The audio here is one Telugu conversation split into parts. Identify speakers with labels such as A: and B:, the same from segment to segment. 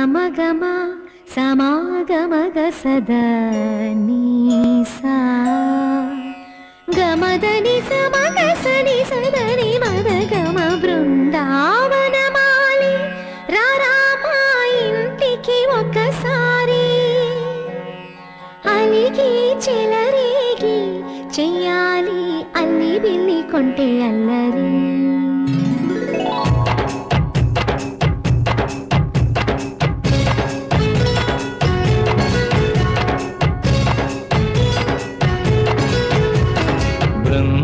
A: గమ గమ సమాగమగ సదా నీసా. గమదని సమగ సని సదని మదగమ బృందావనమాలి. రారామా ఇంటికి ఒకసారి. అలిగి చెలరేగి చెయ్యాలి అల్లి బిల్లి కొంటే అల్లరి.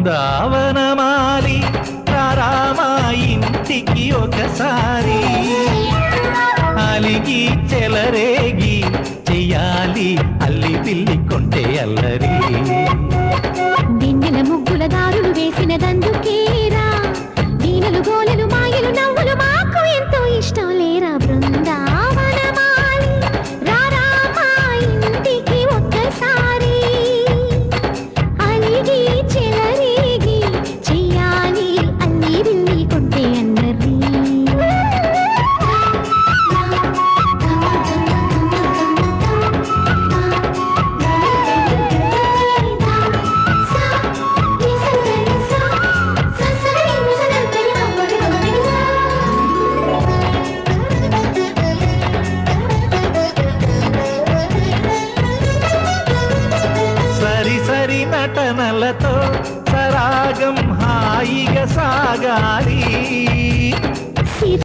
B: బృందావనమాలి రారామా ఇంటికి ఒకసారి. అలిగి చెలరేగి చెయ్యాలి అల్లి పిల్లి కొంటే అల్లరి. నటనలతో సరాగం హాయిగా సాగాలి.